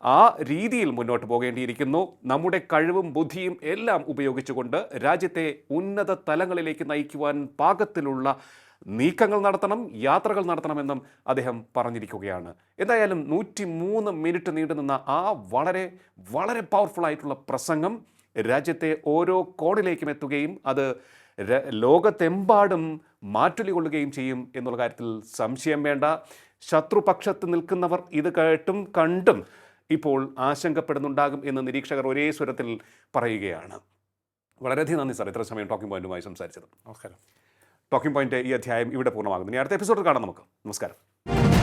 ആ രീതിയിൽ മുന്നോട്ട് പോകേണ്ടിയിരിക്കുന്നു. നമ്മുടെ കഴിവും ബുദ്ധിയും എല്ലാം ഉപയോഗിച്ചുകൊണ്ട് രാജ്യത്തെ ഉന്നത തലങ്ങളിലേക്ക് നയിക്കുവാൻ പാകത്തിലുള്ള നീക്കങ്ങൾ നടത്തണം യാത്രകൾ നടത്തണമെന്നും അദ്ദേഹം പറഞ്ഞിരിക്കുകയാണ്. എന്തായാലും നൂറ്റി മൂന്ന് മിനിറ്റ് നീണ്ടുനിന്ന ആ വളരെ വളരെ പവർഫുൾ ആയിട്ടുള്ള പ്രസംഗം രാജ്യത്തെ ഓരോ കോണിലേക്കും എത്തുകയും അത് ലോകത്തെമ്പാടും മാറ്റൊലി കൊള്ളുകയും ചെയ്യും എന്നുള്ള കാര്യത്തിൽ സംശയം വേണ്ട. ശത്രുപക്ഷത്ത് നിൽക്കുന്നവർ ഇത് കേട്ടും കണ്ടും ഇപ്പോൾ ആശങ്കപ്പെടുന്നുണ്ടാകും എന്ന് നിരീക്ഷകർ ഒരേ സ്വരത്തിൽ പറയുകയാണ്. വളരെയധികം നന്ദി സാർ. ഇത്ര സമയം ടോക്കിംഗ് പോയിന്റുമായി സംസാരിച്ചത് നമസ്കാരം ടോക്കിംഗ് പോയിന്റ് ഈ അധ്യായം ഇവിടെ പൂർണമാകുന്നു. ഇനി അടുത്ത എപ്പിസോഡിൽ കാണാം നമുക്ക്. നമസ്കാരം.